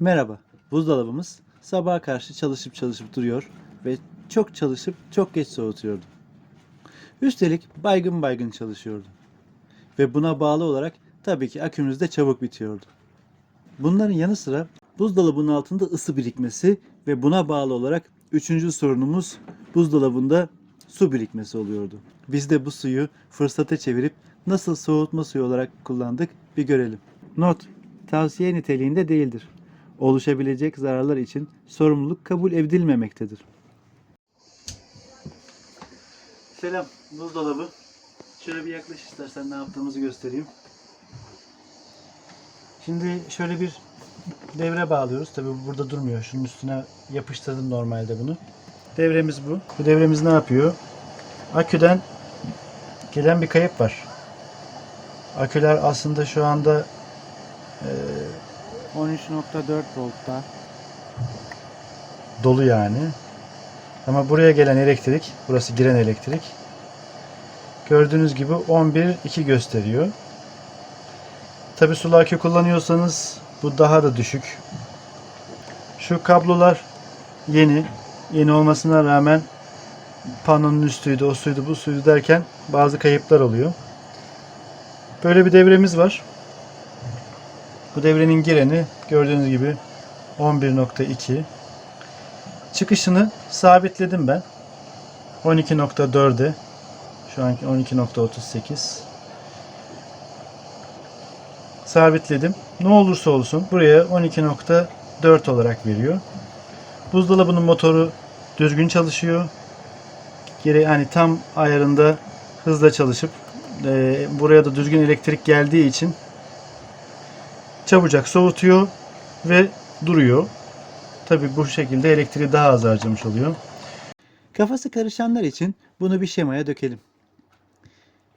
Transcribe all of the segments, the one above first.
Merhaba. Buzdolabımız sabaha karşı çalışıp çalışıp duruyor ve çok çalışıp çok geç soğutuyordu. Üstelik baygın baygın çalışıyordu. Ve buna bağlı olarak tabii ki akümüz de çabuk bitiyordu. Bunların yanı sıra buzdolabının altında ısı birikmesi ve buna bağlı olarak üçüncü sorunumuz buzdolabında su birikmesi oluyordu. Biz de bu suyu fırsata çevirip nasıl soğutma suyu olarak kullandık bir görelim. Not: Tavsiye niteliğinde değildir. Oluşabilecek zararlar için sorumluluk kabul edilmemektedir. Selam, buzdolabı. Şöyle bir yaklaş istersen ne yaptığımızı göstereyim. Şimdi şöyle bir devre bağlıyoruz. Tabii bu burada durmuyor. Şunun üstüne yapıştırdım normalde bunu. Devremiz bu. Bu devremiz ne yapıyor? Aküden gelen bir kayıp var. Aküler aslında şu anda eee 13.4 voltta. dolu yani. Ama buraya gelen elektrik, burası giren elektrik. Gördüğünüz gibi 11.2 gösteriyor. Tabi akü kullanıyorsanız bu daha da düşük. Şu kablolar yeni. Yeni olmasına rağmen panonun üstüydü, o suydu, bu suydu derken bazı kayıplar oluyor. Böyle bir devremiz var. Bu devrenin gireni gördüğünüz gibi 11.2. Çıkışını sabitledim ben. 12.4'e. Şu anki 12.38. Sabitledim. Ne olursa olsun buraya 12.4 olarak veriyor. Buzdolabının motoru düzgün çalışıyor. Geri yani tam ayarında hızla çalışıp e, buraya da düzgün elektrik geldiği için çabucak soğutuyor ve duruyor. Tabi bu şekilde elektriği daha az harcamış oluyor. Kafası karışanlar için bunu bir şemaya dökelim.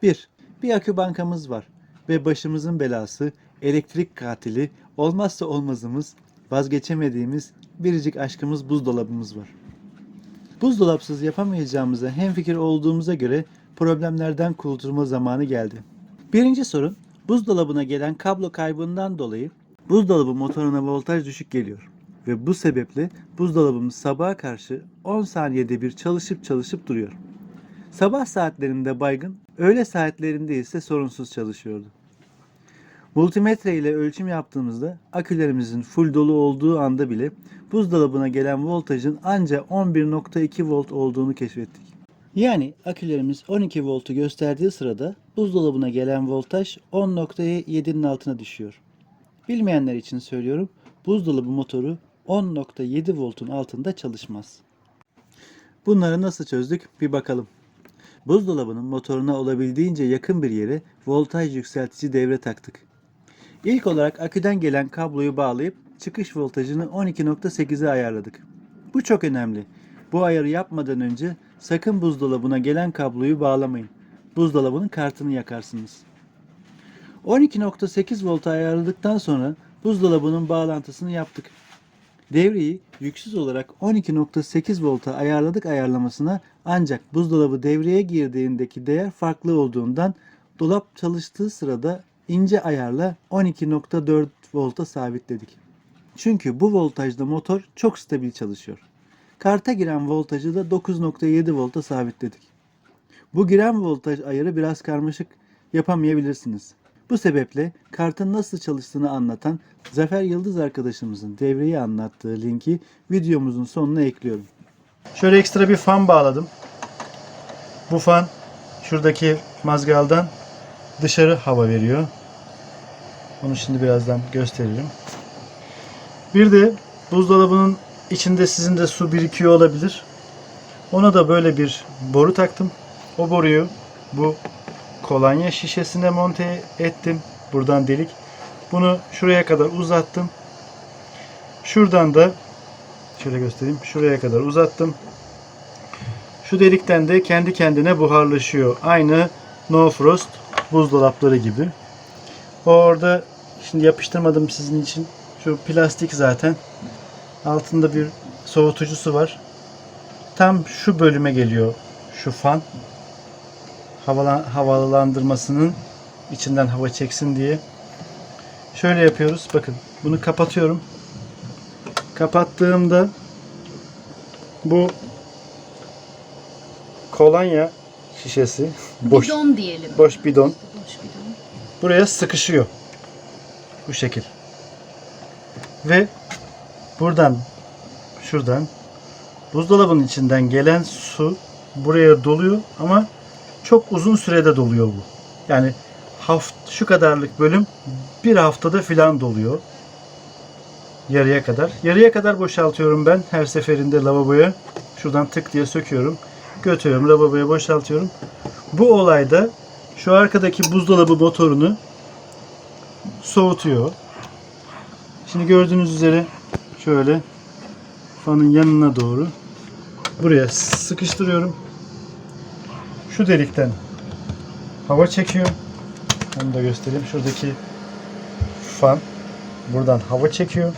1. Bir akü bankamız var ve başımızın belası, elektrik katili, olmazsa olmazımız, vazgeçemediğimiz biricik aşkımız buzdolabımız var. Buzdolapsız yapamayacağımıza hemfikir olduğumuza göre problemlerden kurtulma zamanı geldi. Birinci sorun, buzdolabına gelen kablo kaybından dolayı buzdolabı motoruna voltaj düşük geliyor. Ve bu sebeple buzdolabımız sabaha karşı 10 saniyede bir çalışıp çalışıp duruyor. Sabah saatlerinde baygın, öğle saatlerinde ise sorunsuz çalışıyordu. Multimetre ile ölçüm yaptığımızda akülerimizin full dolu olduğu anda bile buzdolabına gelen voltajın ancak 11.2 volt olduğunu keşfettik. Yani akülerimiz 12 voltu gösterdiği sırada buzdolabına gelen voltaj 10.7'nin altına düşüyor. Bilmeyenler için söylüyorum, buzdolabı motoru 10.7 voltun altında çalışmaz. Bunları nasıl çözdük bir bakalım. Buzdolabının motoruna olabildiğince yakın bir yere voltaj yükseltici devre taktık. İlk olarak aküden gelen kabloyu bağlayıp çıkış voltajını 12.8'e ayarladık. Bu çok önemli. Bu ayarı yapmadan önce sakın buzdolabına gelen kabloyu bağlamayın. Buzdolabının kartını yakarsınız. 12.8 volta ayarladıktan sonra buzdolabının bağlantısını yaptık. Devreyi yüksüz olarak 12.8 volta ayarladık ayarlamasına ancak buzdolabı devreye girdiğindeki değer farklı olduğundan dolap çalıştığı sırada ince ayarla 12.4 volta sabitledik. Çünkü bu voltajda motor çok stabil çalışıyor. Karta giren voltajı da 9.7 volta sabitledik. Bu giren voltaj ayarı biraz karmaşık yapamayabilirsiniz. Bu sebeple kartın nasıl çalıştığını anlatan Zafer Yıldız arkadaşımızın devreyi anlattığı linki videomuzun sonuna ekliyorum. Şöyle ekstra bir fan bağladım. Bu fan şuradaki mazgaldan dışarı hava veriyor. Onu şimdi birazdan gösteririm. Bir de buzdolabının içinde sizin de su birikiyor olabilir. Ona da böyle bir boru taktım. O boruyu bu kolonya şişesine monte ettim. Buradan delik. Bunu şuraya kadar uzattım. Şuradan da şöyle göstereyim. Şuraya kadar uzattım. Şu delikten de kendi kendine buharlaşıyor. Aynı No Frost buzdolapları gibi. Orada şimdi yapıştırmadım sizin için. Şu plastik zaten. Altında bir soğutucusu var. Tam şu bölüme geliyor şu fan. Havalan, havalandırmasının içinden hava çeksin diye. Şöyle yapıyoruz. Bakın bunu kapatıyorum. kapattığımda bu kolonya şişesi boş Bidon diyelim. boş bidon Boş bidon. buraya sıkışıyor. Bu şekil. Ve buradan şuradan buzdolabının içinden gelen su buraya doluyor ama çok uzun sürede doluyor bu. Yani haft şu kadarlık bölüm bir haftada filan doluyor. Yarıya kadar. Yarıya kadar boşaltıyorum ben her seferinde lavaboya. Şuradan tık diye söküyorum. Götürüyorum lavaboya boşaltıyorum. Bu olayda şu arkadaki buzdolabı motorunu soğutuyor. Şimdi gördüğünüz üzere şöyle fanın yanına doğru buraya sıkıştırıyorum. Şu delikten hava çekiyor. Onu da göstereyim. Şuradaki fan buradan hava çekiyor.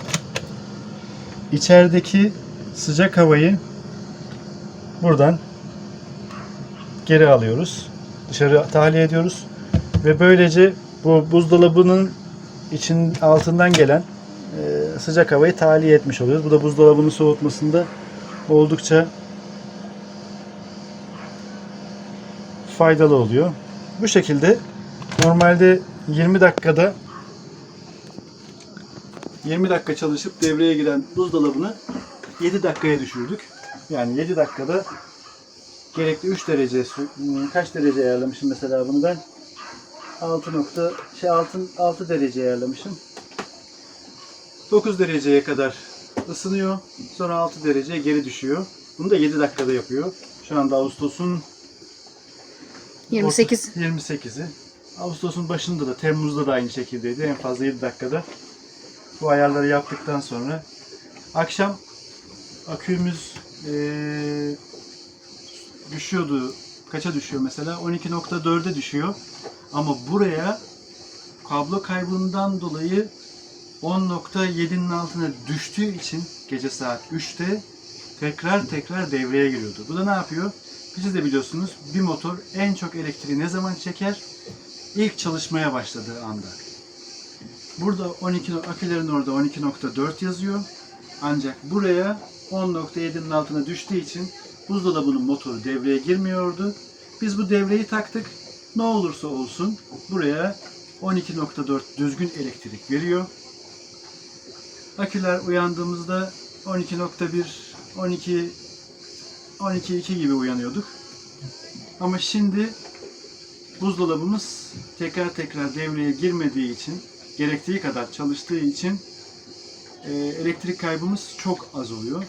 İçerideki sıcak havayı buradan geri alıyoruz. Dışarı tahliye ediyoruz. Ve böylece bu buzdolabının için altından gelen e, sıcak havayı tahliye etmiş oluyoruz. Bu da buzdolabının soğutmasında oldukça faydalı oluyor. Bu şekilde normalde 20 dakikada 20 dakika çalışıp devreye giren buzdolabını 7 dakikaya düşürdük. Yani 7 dakikada gerekli 3 derece hmm, kaç derece ayarlamışım mesela bunu ben 6 nokta şey 6 6 derece ayarlamışım. 9 dereceye kadar ısınıyor. Sonra 6 dereceye geri düşüyor. Bunu da 7 dakikada yapıyor. Şu anda Ağustos'un 28. orta- 28'i. Ağustos'un başında da Temmuz'da da aynı şekildeydi. En fazla 7 dakikada bu ayarları yaptıktan sonra akşam akümüz eee, düşüyordu. Kaça düşüyor mesela? 12.4'e düşüyor. Ama buraya kablo kaybından dolayı 10.7'nin altına düştüğü için gece saat 3'te tekrar tekrar devreye giriyordu. Bu da ne yapıyor? Siz de biliyorsunuz bir motor en çok elektriği ne zaman çeker? İlk çalışmaya başladığı anda. Burada 12 no- akülerin orada 12.4 yazıyor. Ancak buraya 10.7'nin altına düştüğü için buzdolabının motoru devreye girmiyordu. Biz bu devreyi taktık. Ne olursa olsun buraya 12.4 düzgün elektrik veriyor. Aküler uyandığımızda 12.1, 12 12.2 gibi uyanıyorduk. Ama şimdi buzdolabımız tekrar tekrar devreye girmediği için, gerektiği kadar çalıştığı için e, elektrik kaybımız çok az oluyor.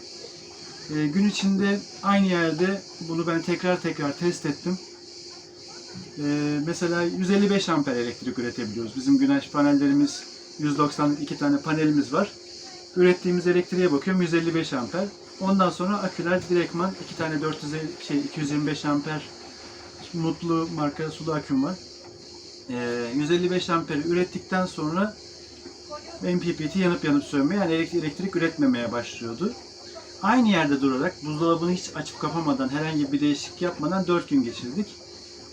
E, gün içinde aynı yerde bunu ben tekrar tekrar test ettim. E, mesela 155 amper elektrik üretebiliyoruz. Bizim güneş panellerimiz 192 tane panelimiz var. Ürettiğimiz elektriğe bakıyorum 155 amper. Ondan sonra aküler direktman iki tane 400 şey 225 amper Mutlu marka sulu aküm var. Ee, 155 amper ürettikten sonra MPPT yanıp yanıp sönmeye yani elektrik, elektrik üretmemeye başlıyordu. Aynı yerde durarak buzdolabını hiç açıp kapamadan herhangi bir değişiklik yapmadan 4 gün geçirdik.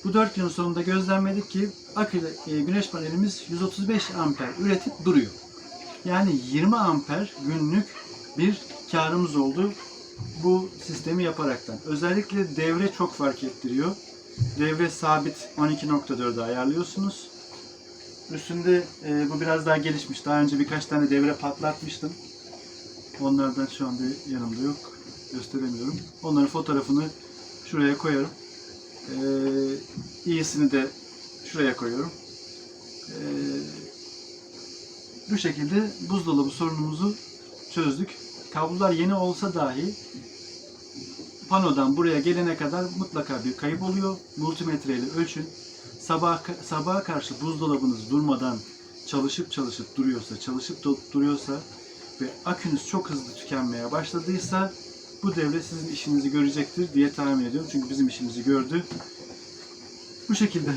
Bu 4 gün sonunda gözlemledik ki akü, e, güneş panelimiz 135 amper üretip duruyor. Yani 20 amper günlük bir karımız oldu bu sistemi yaparaktan. Özellikle devre çok fark ettiriyor. Devre sabit 12.4'e ayarlıyorsunuz. Üstünde e, bu biraz daha gelişmiş. Daha önce birkaç tane devre patlatmıştım. Onlardan şu anda yanımda yok. Gösteremiyorum. Onların fotoğrafını şuraya koyarım. E, iyisini de şuraya koyuyorum. E, bu şekilde buzdolabı sorunumuzu çözdük. Kablolar yeni olsa dahi panodan buraya gelene kadar mutlaka bir kayıp oluyor. Multimetre ile ölçün. Sabah sabaha karşı buzdolabınız durmadan çalışıp çalışıp duruyorsa, çalışıp duruyorsa ve akünüz çok hızlı tükenmeye başladıysa bu devre sizin işinizi görecektir diye tahmin ediyorum. Çünkü bizim işimizi gördü. Bu şekilde